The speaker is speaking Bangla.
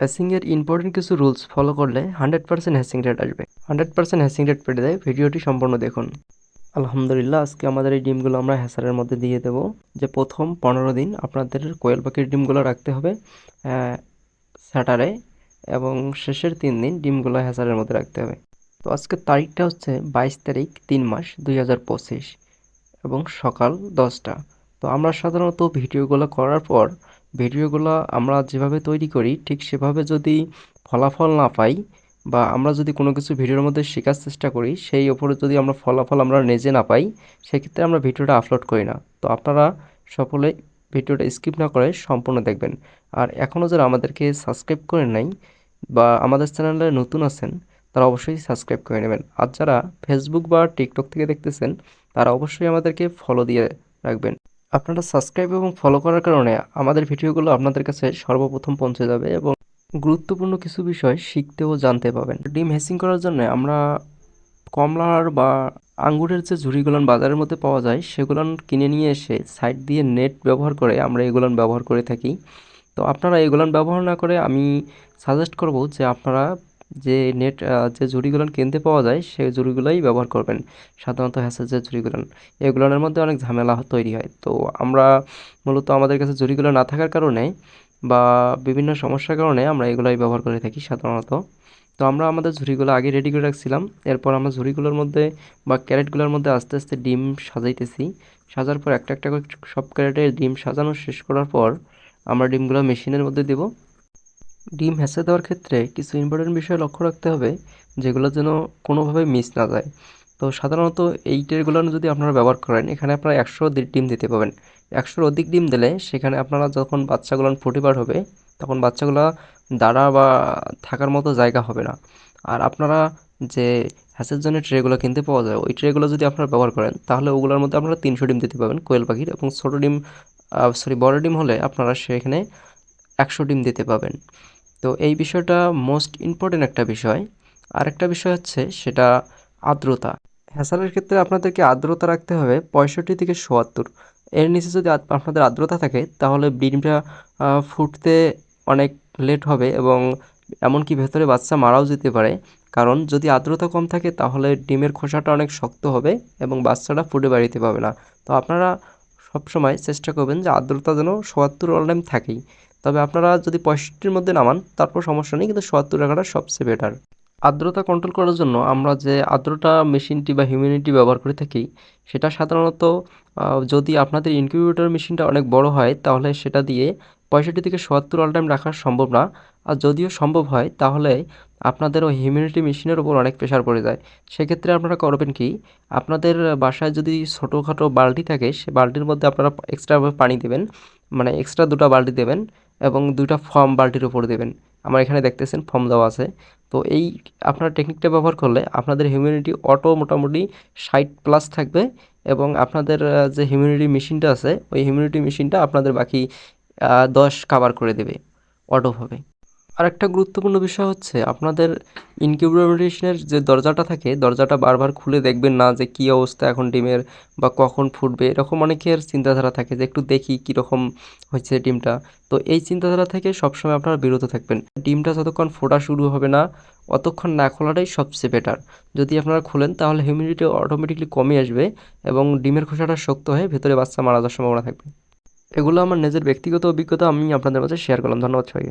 হ্যাসিংয়ের ইম্পর্টেন্ট কিছু রুলস ফলো করলে হান্ড্রেড পার্সেন্ট হ্যাসিং রেট আসবে। হান্ড্রেড পার্সেন্ট হ্যাসিং রেট পেটে দেয় ভিডিওটি সম্পূর্ণ দেখুন। আলহামদুলিল্লাহ, আজকে আমাদের এই ডিমগুলো আমরা হ্যাসারের মধ্যে দিয়ে দেবো। যে প্রথম পনেরো দিন আপনাদের কোয়েল পাখির ডিমগুলো রাখতে হবে স্যাটারে এবং শেষের তিন দিন ডিমগুলো হ্যাসারের মধ্যে রাখতে হবে। তো আজকের তারিখটা হচ্ছে বাইশ তারিখ তিন মাস দুই হাজার পঁচিশ এবং সকাল দশটা। তো আমরা সাধারণত ভিডিওগুলো করার পর ভিডিওগুলো আমরা যেভাবে তৈরি করি, ঠিক সেভাবে যদি ফলাফল না পাই বা আমরা যদি কোনো কিছু ভিডিওর মধ্যে শেখার চেষ্টা করি, সেই ওপরে যদি আমরা ফলাফল আমরা নিজে না পাই, সেক্ষেত্রে আমরা ভিডিওটা আপলোড করি না। তো আপনারা সকলে ভিডিওটা স্কিপ না করে সম্পূর্ণ দেখবেন। আর এখনও যারা আমাদেরকে সাবস্ক্রাইব করে নাই বা আমাদের চ্যানেলে নতুন আছেন, তারা অবশ্যই সাবস্ক্রাইব করে নেবেন। আর যারা ফেসবুক বা টিকটক থেকে দেখতেছেন, তারা অবশ্যই আমাদেরকে ফলো দিয়ে রাখবেন। আপনারা সাবস্ক্রাইব এবং ফলো করার কারণে আমাদের ভিডিওগুলো আপনাদের কাছে সর্বপ্রথম পৌঁছে যাবে এবং গুরুত্বপূর্ণ কিছু বিষয় শিখতে ও জানতে পাবেন। ডিম হ্যাসিং করার জন্য আমরা কমলার বা আঙ্গুরের যে ঝুড়িগুলান বাজারের মধ্যে পাওয়া যায়, সেগুলান কিনে নিয়ে এসে সাইড দিয়ে নেট ব্যবহার করে আমরা এগুলান ব্যবহার করে থাকি। তো আপনারা এগুলান ব্যবহার না করে আমি সাজেস্ট করব যে আপনারা যে নেট যে ঝুড়িগুলো কিনতে পাওয়া যায় সেই ঝুড়িগুলোই ব্যবহার করবেন। সাধারণত হ্যাসের যে ঝুড়িগুলো এগুলোর মধ্যে অনেক ঝামেলা তৈরি হয়। তো আমরা মূলত আমাদের কাছে ঝুড়িগুলো না থাকার কারণে বা বিভিন্ন সমস্যার কারণে আমরা এগুলোই ব্যবহার করে থাকি সাধারণত। তো আমরা আমাদের ঝুড়িগুলো আগে রেডি করে রাখছিলাম। এরপর আমরা ঝুড়িগুলোর মধ্যে বা ক্যারেটগুলোর মধ্যে আস্তে আস্তে ডিম সাজাইতেছি। সাজার পর একটা একটা করে সব ক্যারেটে ডিম সাজানো শেষ করার পর আমরা ডিমগুলো মেশিনের মধ্যে দেবো। ডিম হ্যাসে দেওয়ার ক্ষেত্রে কিছু ইম্পর্টেন্ট বিষয় লক্ষ্য রাখতে হবে, যেগুলো যেন কোনোভাবে মিস না যায়। তো সাধারণত এই ট্রেগুলো যদি আপনারা ব্যবহার করেন, এখানে আপনারা একশো ডিম দিতে পাবেন একশোর অধিক ডিম দিলে সেখানে আপনারা যখন বাচ্চাগুলো ফুটে বার হবে, তখন বাচ্চাগুলো দাঁড়া বা থাকার মতো জায়গা হবে না। আর আপনারা যে হ্যাসের জন্য ট্রেগুলো কিনতে পাওয়া যায়, ওই ট্রেগুলো যদি আপনারা ব্যবহার করেন, তাহলে ওগুলোর মধ্যে আপনারা তিনশো ডিম দিতে পাবেন কোয়েল পাখির এবং ছোটো ডিম সরি বড় ডিম হলে আপনারা সেখানে একশো ডিম দিতে পাবেন তো এই বিষয়টা মোস্ট ইম্পর্টেন্ট একটা বিষয়। আরেকটা বিষয় হচ্ছে সেটা আর্দ্রতা। হ্যাসালের ক্ষেত্রে আপনাদেরকে আর্দ্রতা রাখতে হবে পঁয়ষট্টি থেকে সোয়াত্তর এর নিচে যদি আপনাদের আর্দ্রতা থাকে, তাহলে ডিমটা ফুটতে অনেক লেট হবে এবং এমনকি ভেতরে বাচ্চা মারাও যেতে পারে। কারণ যদি আর্দ্রতা কম থাকে, তাহলে ডিমের খোসাটা অনেক শক্ত হবে এবং বাচ্চাটা ফুটে বাড়িতে পাবে না। তো আপনারা সবসময় চেষ্টা করবেন যে আর্দ্রতা যেন সোয়াত্তর অল টাইম থাকেই। তবে আপনারা যদি পঁয়ষট্টির মধ্যে নামান, তারপর সমস্যা নেই, কিন্তু সত্তর রাখাটা সবচেয়ে বেটার আর্দ্রতা কন্ট্রোল করার জন্য আমরা যে আর্দ্রতা মেশিনটি বা হিউমিডিটি ব্যবহার করে থাকি, সেটা সাধারণত যদি আপনাদের ইনকিউবেটর মেশিনটা অনেক বড় হয়, তাহলে সেটা দিয়ে পঁয়ষট্টি থেকে সত্তর অল টাইম রাখা সম্ভব না। আর যদিও সম্ভব হয়, তাহলে আপনাদের ওই হিউমিডিটি মেশিনের ওপর অনেক প্রেশার পড়ে যায়। সেক্ষেত্রে আপনারা করবেন কি, আপনাদের বাসায় যদি ছোটোখাটো বালতি থাকে, সে বালতির মধ্যে আপনারা এক্সট্রাভাবে পানি দেবেন মানে এক্সট্রা দুটো বালতি দেবেন এবং দুইটা ফর্ম বালতির উপর দেবেন। আমার এখানে দেখতেছেন ফর্ম দেওয়া আছে। তো এই আপনার টেকনিকটা ব্যবহার করলে আপনাদের হিউমিউনিটি অটো মোটামুটি ষাট প্লাস থাকবে এবং আপনাদের যে হিউমিউনিটি মেশিনটা আছে, ওই হিউমিউনিটি মেশিনটা আপনাদের বাকি দশ কাভার করে দেবে অটোভাবে আরেকটা গুরুত্বপূর্ণ বিষয় হচ্ছে আপনাদের ইনকিউবেশনের যে দরজাটা থাকে, দরজাটা বারবার খুলে দেখবেন না যে কী অবস্থা এখন ডিমের বা কখন ফুটবে, এরকম অনেকের চিন্তাধারা থাকে যে একটু দেখি কীরকম হচ্ছে ডিমটা। তো এই চিন্তাধারা থেকে সবসময় আপনারা বিরত থাকবেন। ডিমটা যতক্ষণ ফোটা শুরু হবে না, অতক্ষণ না খোলাটাই সবচেয়ে বেটার যদি আপনারা খোলেন, তাহলে হিউমিডিটি অটোমেটিকলি কমে আসবে এবং ডিমের খোসাটা শক্ত হয়ে ভেতরে বাচ্চা মারা যাওয়ার সম্ভাবনা থাকবে। এগুলো আমার নিজের ব্যক্তিগত অভিজ্ঞতা, আমি আপনাদের মাঝে শেয়ার করলাম। ধন্যবাদ সবাইকে।